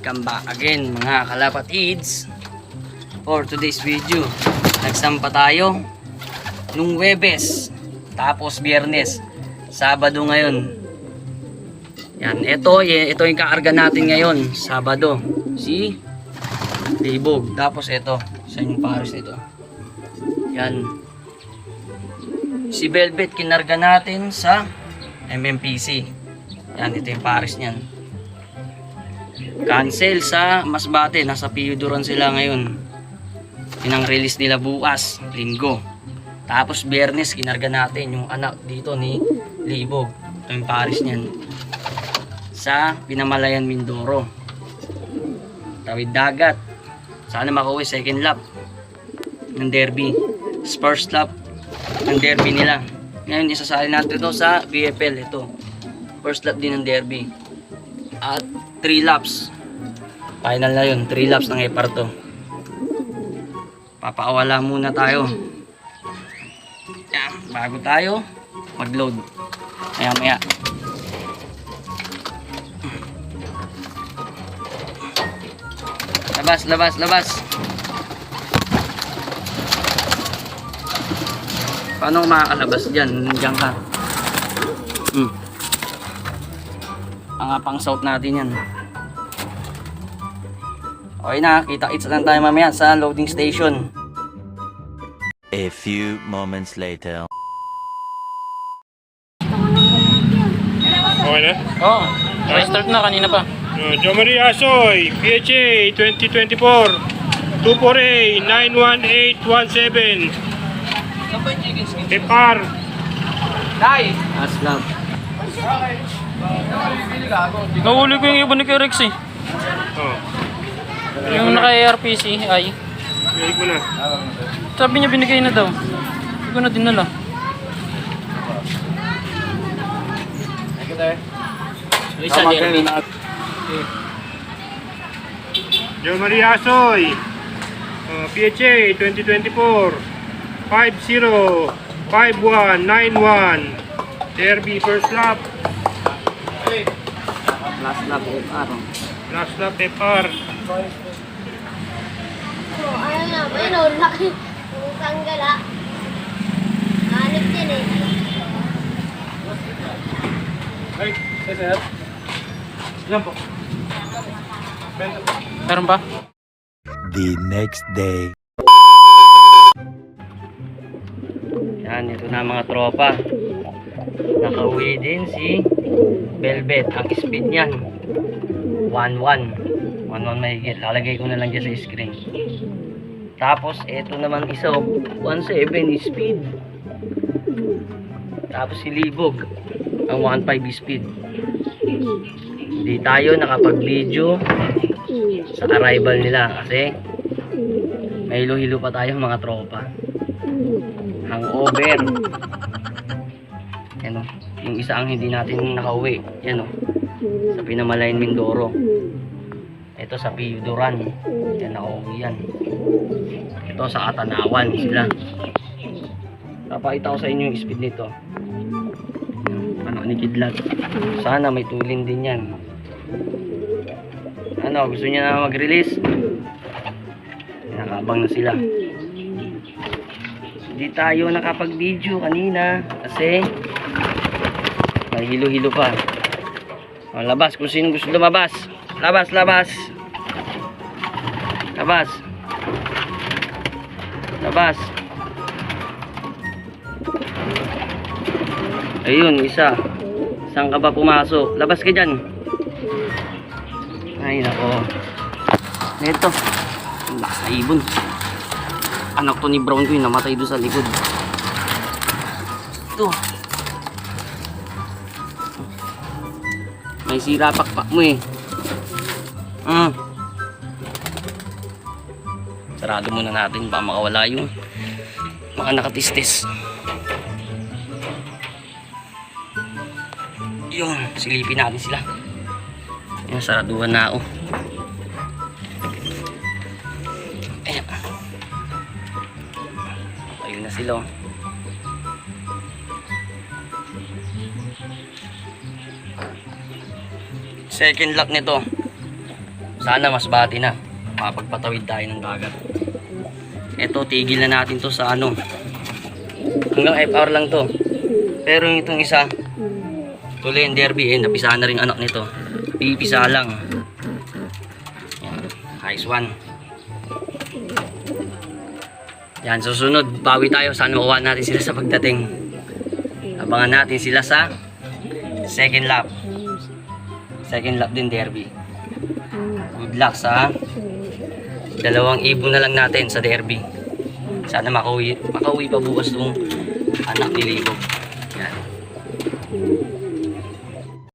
Welcome back again mga kalapatids For today's video. Nagsampa tayo Nung Webes Tapos Biyernes Sabado ngayon. Yan, ito, ito yung kaarga natin ngayon Sabado. Si Libog Tapos ito Sa yung pares nito. Yan. Si Velvet kinarga natin sa MMPC Yan, ito yung pares niyan cancel sa Masbate nasa Piyuduran sila ngayon. Pinang release nila bukas linggo. Tapos biyernes kinarga natin yung anak dito ni Libog ito yung paris niyan. Sa Pinamalayan Mindoro. Tawid dagat. Sana makauwi second lap ng derby. First lap ng derby nila. Ngayon isasali natin ito sa BFL ito. First lap din ng derby. At 3 laps. Final na yun. 3 laps ng Epar to papaawala muna tayo. Yan, bago tayo mag load maya maya. Labas labas labas. Paano makakalabas dyan? Dyan ka. Hmm. Ang pang south natin yan Okay na, kita-its lang tayo mamaya sa loading station. A few moments later. Okay na? Oo. Oh, start na kanina pa. Uh, Jo Maria Asoy, PHA 2024, 24A 91817. Epar, Aslab. Nahuli ko yung iba ni Rex eh. oh, Yung naka-ARPC ay. bigay ko na. Sabi niya binigay na daw. Hindi ko na dinala. Isa derby. Jo Maria Asoy, uh, PHA 2024, 50, 5191. Derby first lap, Last lap FR. last lap Epar. Oh, ano yun? Oh, laki. Ang sanggala. Hanip din eh. Meron pa? The next day. Yan, ito na mga tropa. Nakauwi din si Velvet. Ang speed niyan. 1-1. 1-1 mahigit. Lalagay ko na lang dyan sa screen. Tapos, ito naman isa. 1-7 speed. Tapos si Libog. Ang 1-5 speed. Hindi tayo nakapag-video sa arrival nila kasi may hilo-hilo pa tayo mga tropa hangover yan o yung isa ang hindi natin nakauwi. Yan o sa Pinamalayan Mindoro. Ito sa Piyuduran. Yan nakauwi yan. Ito sa Atanawan sila papakita ko sa inyo yung speed nito. Ano ni Kidlat sana may tulin din yan. Ano gusto niya na mag-release? Nakabang na sila. Hindi tayo nakapag-video kanina kasi hilo-hilo pa. O, labas kung sino gusto lumabas. Labas, labas. Labas. Labas. Ayun, isa. Saan ka ba pumasok? Labas ka dyan. Ay, nako. Ito. Ang lakas na ibon anak to ni Brown ko yung namatay doon sa likod ito may sira pakpak mo eh ah. sarado muna natin baka makawala yung mga nakatistis yun silipin natin sila yun saraduhan na oh Ayan. Ayun na sila. oh. Second lock nito. Sana mas bati na. Makapagpatawid tayo ng dagat. Ito, tigil na natin to sa ano. Hanggang FR lang to. Pero yung itong isa, tuloy yung derby, eh, napisa na rin anak nito. Pipisa lang. Yan, nice one. Yan, susunod, bawi tayo. Saan makuha natin sila sa pagdating. Abangan natin sila sa second lap. Second lap din derby. Good luck sa dalawang ibon na lang natin sa derby. Sana makauwi, makauwi pa bukas tong anak ni Libog.